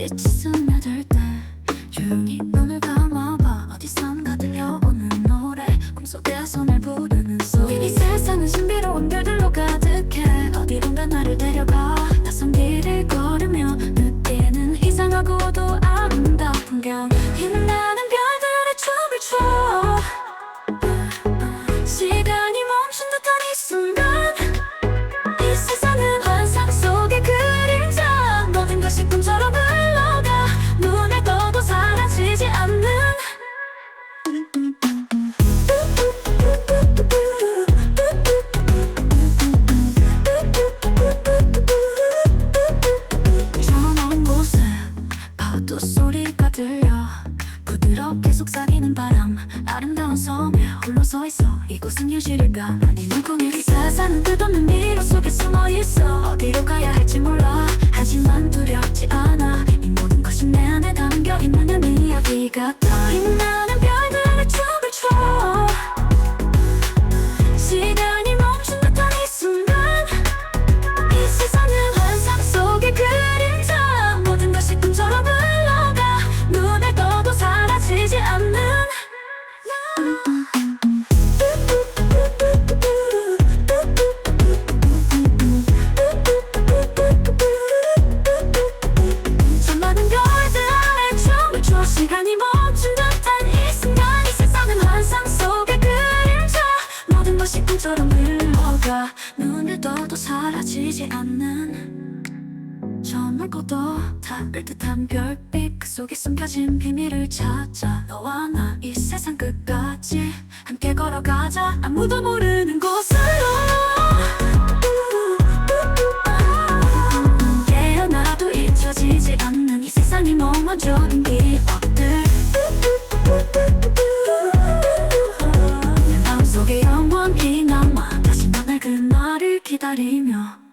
빛이 스며들 때 조용히 눈을 감아봐. 어디선가 들려오는 노래. 꿈속에 손을 부르는 소리. 이 세상은 신비로운 별들로 가득해. 어디론가 나를 데려가. 낯선 길을 걸으며 느끼는 이상하고도 아름다운 풍경 파도 소리가 들려. 부드럽게 속삭이는 바람 아름다운 섬에 홀로 서 있어. 이곳은 현실일까? 아니면 꿈일까 세상은 끝없는 미 시간이 멈춘 듯한 이 순간 이 세상은 환상 속의 그림자. 모든 것이 꿈처럼 흘러가. 눈을 떠도 사라지지 않는 저물 고도 닿을 듯한 별빛 그 속에 숨겨진 비밀을 찾아. 너와 나 이 세상 끝까지 함께 걸어가자. 아무도 모르는 곳으로. 깨어나도 잊혀지지 않는 이 세상이 머물러진 기억들 내 마음속에 영원히 남아 다시 만날 그날을 기다리며